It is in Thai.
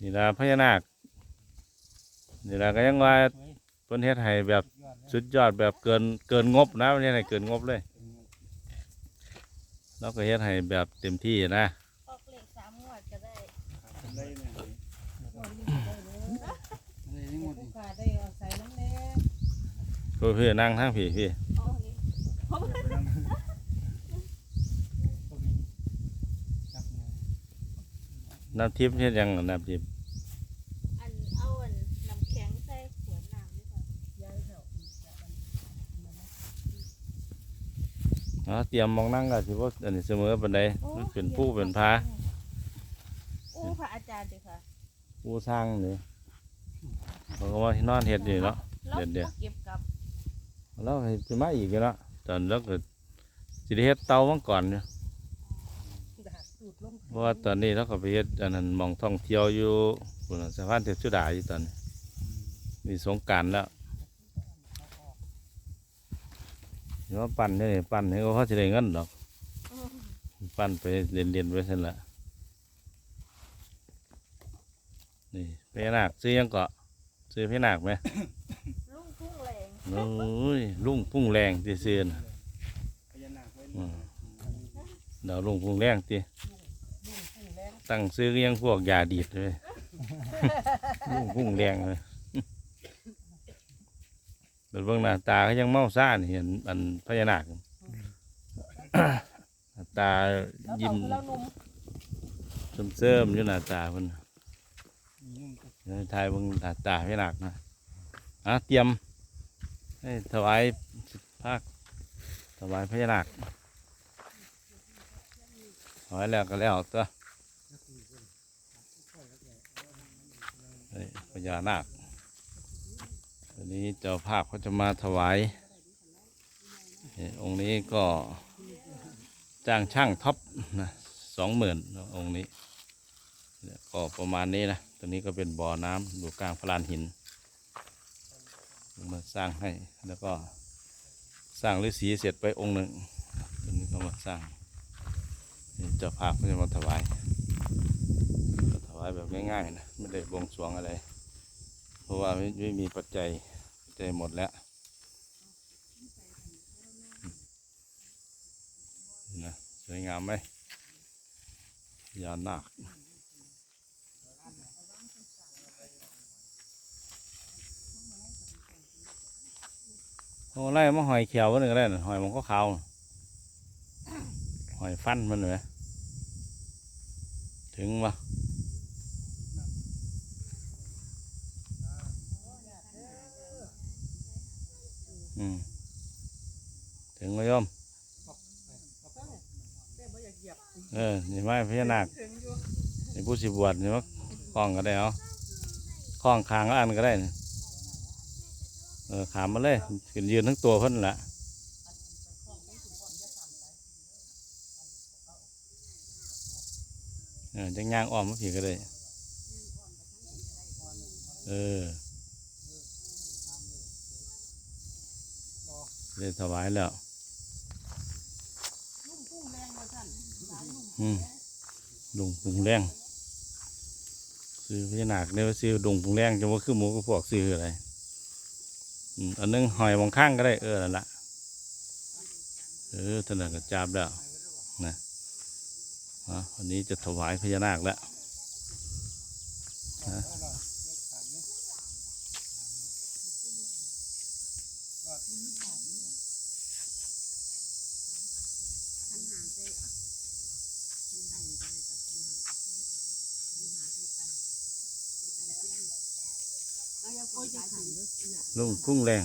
นี่ละพญานาคนี่ละก็ยังว่าเฮ้ยเพิ่นเฮ็ดให้แบบสุดยอดเลยสุดยอดแบบเกินเกินงบนะมันเฮ็ดให้เกินงบเลยเราก็เฮ็ดให้แบบเต็มที่นะออกเลขสามงวดก็ได้ได้เนี่ยได้ทั้งหมดผู้นี่ขาได้เอาใส่น้ำแน่เพื่อเพื่อนั่งทางพี่พี่ อ๋อนี่ เอาไปนั่งตรงนี้จับมือ น้ำทิพย์เฮ็ดหยังน้ำทิพย์อันเอาอันน้ำแข็งใส่ขวดน้ำดีกว่าย้ายเข้าอ๋อเตรียมมองนั่งก็สิบ่อันนี้เสมอปานใดมันเป็นผู้เป็นพาอู้พระอาจารย์ดิค่ะผู้สร้างนี่เขาก็ว่าที่นอนเฮ็ดอยู่เนาะแล้วเดี๋ยวเดี๋ยวก็เก็บกลับแล้วให้สิมาอีกอยู่เนาะตอนแล้วก็สิได้เฮ็ดเตามังก่อนอยู่ดาดสูดลง เพราะว่าตอนนี้เราก็ไปเฮ็ดอันนั้นหมองท่องเที่ยวอยู่พุ่นน่ะสะพานเทพสุดาอยู่ตอนนี้มีสงกรารแล้วเดี๋ยวมาปั่นนี่ปั่นให้เขาจะได้เงินดอกอืมปั้นไปเรียนเรียนๆไว้ซั่นละนี่พญานาคซื้อยังเกาะซื้อพญานาคไหม ลุงทุ่งแรงโอ้ยลุงพุ่งแรงตีซื้อน่ะพญานาคไว้อืมเดาวลุงพุ่งแรงตีตั้ง ซื้อก็ยังพวกยาดีดเลยลุงพุ่งแรงเลยเดี๋ยวเบิ่งหน้าตาเขายังเมาซ่านี่เห็นอันพญานาคหน้าตาแล้วยิ้มเอาแล้วนุ่มเสื่อมๆอยู่หน้าตาเพิ่นนุ่มเดี๋ยวถ่ายเบิ่งหน้าตาพญานาคนะอะเตรียมให้ถวายภาคถวายพญานาคถวายแล้วก็แล้วตัว พญานาควันนี้เจ้าภาพเขาจะมาถวายองค์นี้ก็จ้างช่างท็อปนะสองหมื่นองค์นี้เนี่ยก็ประมาณนี้นะตัวนี้ก็เป็นบ่อน้ำอยู่กลางพลานหินมาสร้างให้แล้วก็สร้างฤาษีเสร็จไปองค์หนึ่งตัวนี้ก็มาสร้างเจ้าภาพก็จะมาถวาย ถวายแบบง่ายๆนะไม่ได้บวงสรวงอะไร เพราะว่าไม่ไม่มีปัจจัยปัจจัยหมดแล้วนะสวยงามไหมยานาคโอ้ไล่มาหอยเขียวมันก็ได้หอยมันก็ขาวหอยฟันมันเหรอถึงปะ อืมถึงไหมโยมแต่บ่อยากเออนี่ไม้พญานาคนี่ผู้สิบวชนี่ว่าคล้องก็ได้เอคล้องคางก็อันก็ได้นะเออขามมาเลยขึ้นยืนทั้งตัวเพิ่นละเออจังย่างอ้อมมาผีก็ได้ เออ ได้ถวายแล้วลุ่มพุ่งแรงมาสั่นอืมดงปุงแรงซื้อพญานาคเนี่ยว่าซื้อดงปุงแรงจะว่าคือหมูกับพวกซื้ออะไรอืมอันนึงหอยมองข้างก็ได้เออนั่นละเออถนัดกับจับแล้วนะอะวันนี้จะถวายพญานาคแล้วนะ โอ้ยจะขันเด้อ ลุงพุ่งแรง